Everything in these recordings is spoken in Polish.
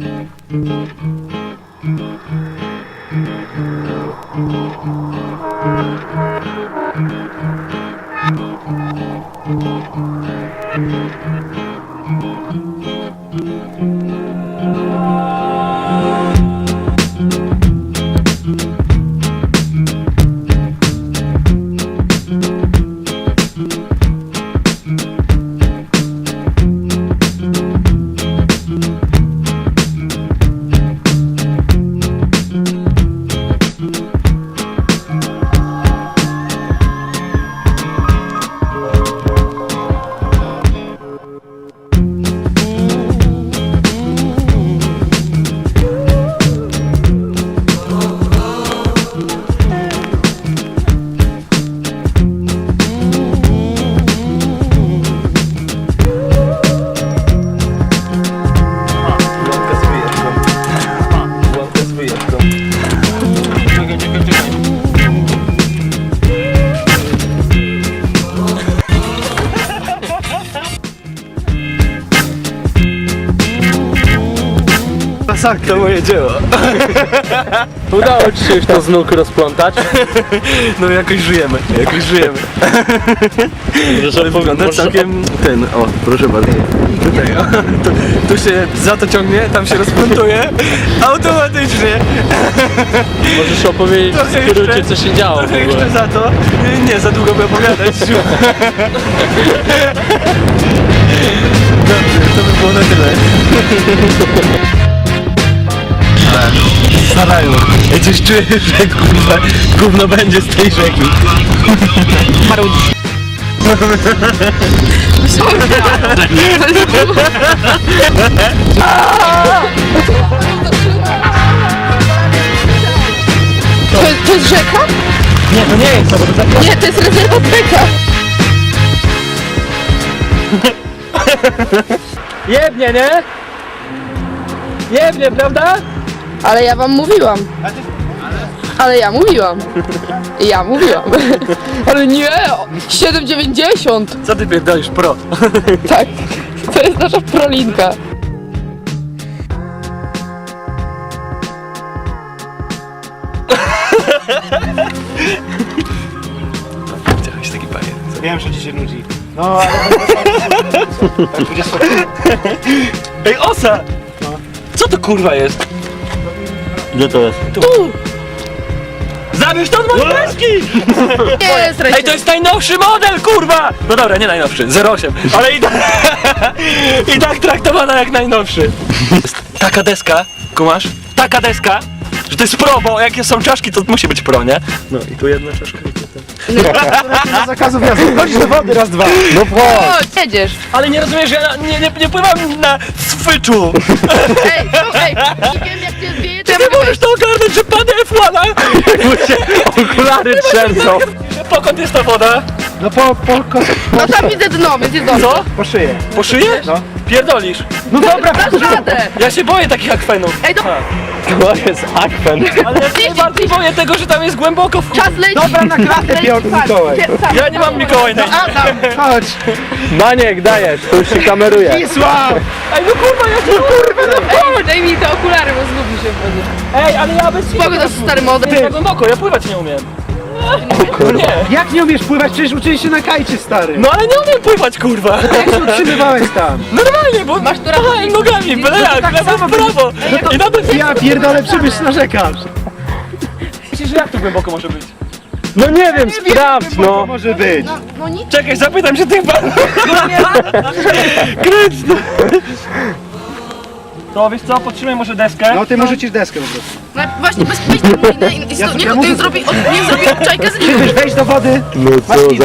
Thank you. Tak, to moje dzieło. Udało ci się już to z nóg rozplątać. No jakoś żyjemy, jakoś żyjemy. Ale wygląda całkiem ten, o, proszę bardzo. Tutaj, o, tu, tu się za to ciągnie, tam się rozplątuje automatycznie. Możesz opowiedzieć Trochę w skrócie jeszcze- co się działo w Trochę ogóle. jeszcze za to. Nie, za długo by opowiadać. Dobrze, to by było na tyle. Starają. Ja coś czuję, że kurwa, gówno będzie z tej rzeki. To, to jest rzeka? Nie, to nie jest, to bo to tak... Nie, to jest rezerwat beka. Jebnie, nie? Jebnie, prawda? Ale ja wam mówiłam. Ale ja mówiłam. Ja mówiłam. Ale nie, 7,90. Co ty pierdolisz, pro? Tak, to jest nasza prolinka. Chciałeś taki panie. Wiem, że ci się nudzi. No, ale... Tak będzie słabo. Ej, osa! Co to kurwa jest? Gdzie to jest? Zabierz to od mojej deski! Nie jest Ej, to jest najnowszy model, kurwa! No dobra, nie najnowszy, 08, ale i, tak- i tak traktowana jak najnowszy. Jest taka deska, kumasz? Taka deska, że to jest pro, bo jak są czaszki, to musi być pro, nie? No i tu jedna czaszka tu. Zakazu wjazdu. Chodzisz do wody raz, dwa. No O, jedziesz. Ale nie rozumiesz, że ja na- nie, nie, nie pływam na swyczu! Ej, ej, nie wiem jak cię zwieje, to Ty nie możesz to ogarnąć, że pada F1! Okulary trzęsą. Pokąd jest ta woda? No po, po, po, No tam widzę dno, więc jest dobrze. Co? po szyję. Po szyję? No. Pierdolisz. No dobra, Dasz radę. Ja się boję takich akwenów. Ej, to To jest akwen. Ale ja się najbardziej boję tego, że tam jest głęboko w czas leci. Dobra, na leci, Piotr. Mikołaj. Ja nie mam Mikołaj na Adam, chodź. Maniek, dajesz, już się kameruje. Wisła! Ej, no kurwa, ja cię kurwa, no ej, daj mi te okulary, bo zgubi się w wodzie. Ej, ale ja bez Spoko, to jest stary model. Nie, głęboko, ja pływać nie umiem. No nie. Jak nie umiesz pływać? Przecież uczyłeś się na kajcie, stary. No ale nie umiem pływać, kurwa. Jak się utrzymywałeś tam? Normalnie, bo Masz tu machałem nogami, byle jak, tak lewo samo w prawo. I nawet Ja pierdolę, przybysz narzekasz. myślisz, że jak to głęboko może być? No nie wiem, sprawdź To no. może być. No nic. Czekaj, zapytam się tych panów. Kręć no. To wiesz co, podtrzymaj może deskę. No ty może ci deskę po prostu. No, właśnie bez pójść do winy i, Ja- i, ja i, muszę- nie zrobi, od, nie zrobi obczajkę z nim. Przybysz, wejdź do wody. No co minę.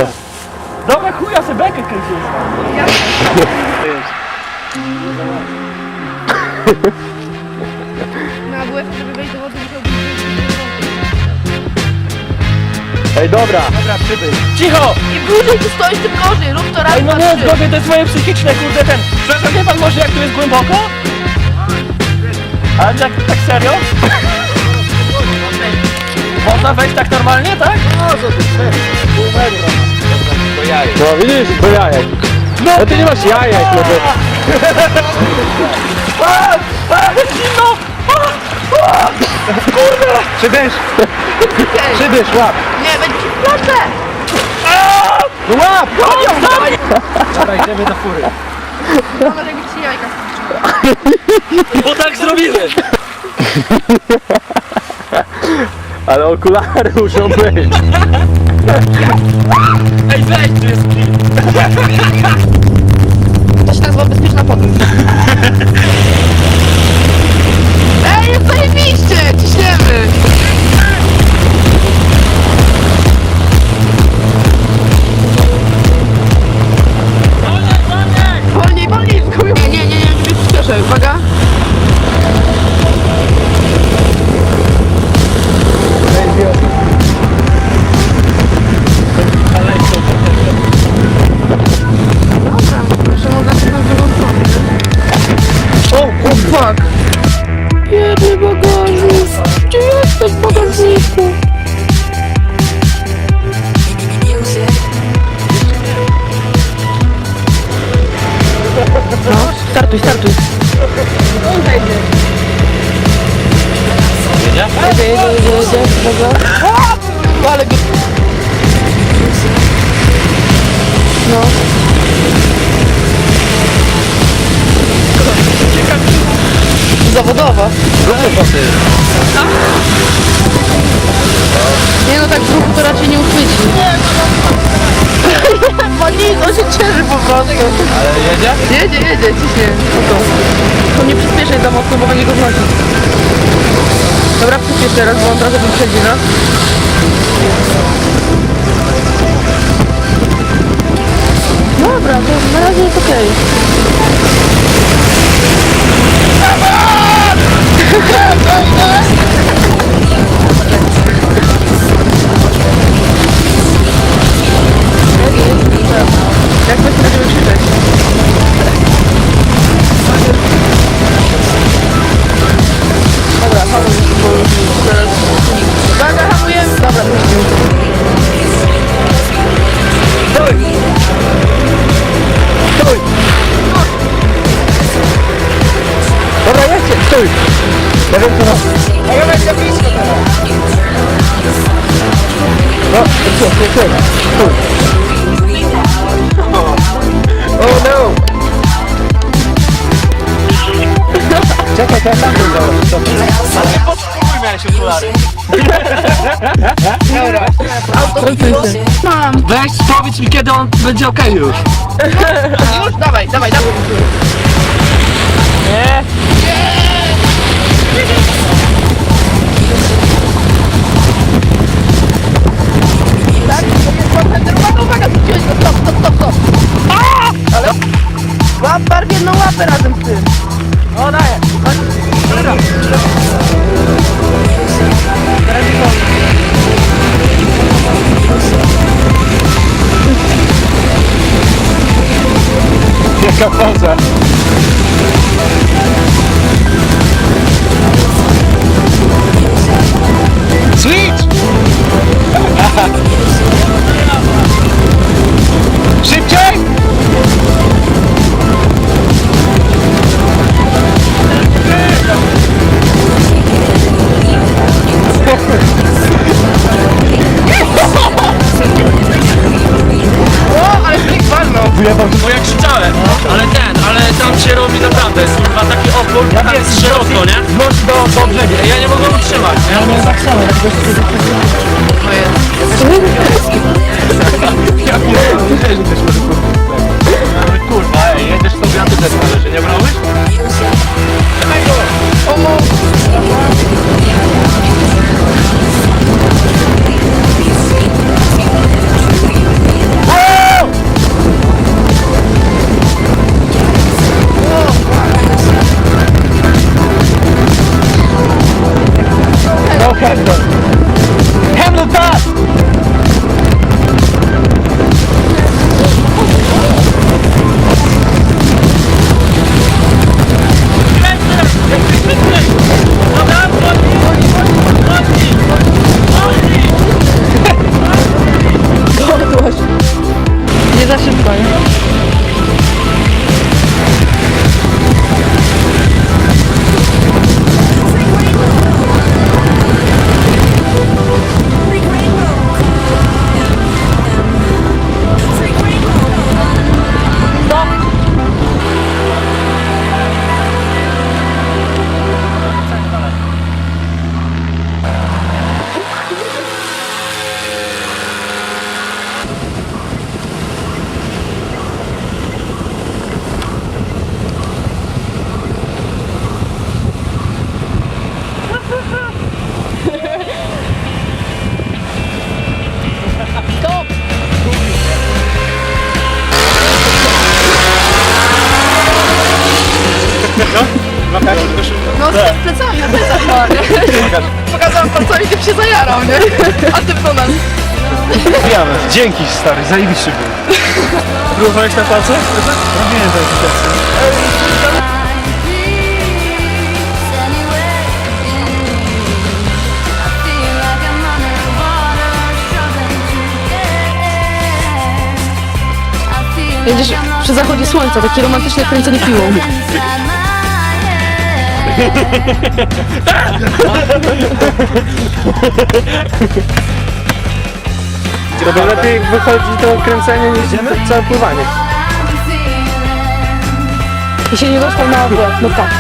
za... Dobra, chuja sobie bekę kręciłem. Na WF, żeby wejść do wody, Ej, dobra. Dobra, przybysz. Cicho! Im dłużej tu stoisz, tym gorzej. Rób to raz, Ej, no dwa, nie, trzy. to jest moje psychiczne, kurde, ten. Przepraszam, wie pan może jak tu jest głęboko? Ale tak, tak serio? Można wejść tak normalnie, tak? No widzisz, do jajek. No ty nie masz jajek, no to... A, jest zimno! Przybysz. Przybysz, łap. Nie, będzie ci proszę. No łap! Dawaj! Dobra, idziemy do fury. Zobacz jakby ci jajka. Bo tak zrobiłem! Ale okulary muszą być. Ej, weź, tu jest klip. To się nazywa bezpieczna podróż. Ej, jest zajebiście! Ciśniemy! Zawodowa. Nie no, tak w ruchu to raczej nie uchwyci. Nie, Bo nic, on się cieszy po prostu. Ale jedzie? Jedzie, jedzie, ciśnie. Spoko. To nie przyspieszaj za mocno, bo będzie go znosić. Dobra, przyspiesz teraz, bo on trochę wyprzedzi nas. No, co, co, co? Stój! Oh no! Czekaj, to ja tam bym pod chuj miałeś okulary. Dobra. Mam. Weź, powiedz mi kiedy on będzie okej już. Już, dawaj, dawaj, dawaj. fica. Z plecami na plecach ma, nie? Pokazałam palcami, ty się zajarał, nie? A ty po nas. Pijamy. Dzięki stary, zajebiście był. Próbowałeś na palce? Robiłem ekipacji. Jedziesz przy zachodzie słońca, takie romantyczne kręcenie piłą. To lepiej wychodzi to kręcenie niż całe pływanie. I się nie dostał na obłęd, no tak.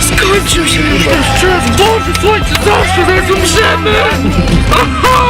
Skończył się już ten czas! Boże, słońce, zawsze zaraz umrzemy! Aha!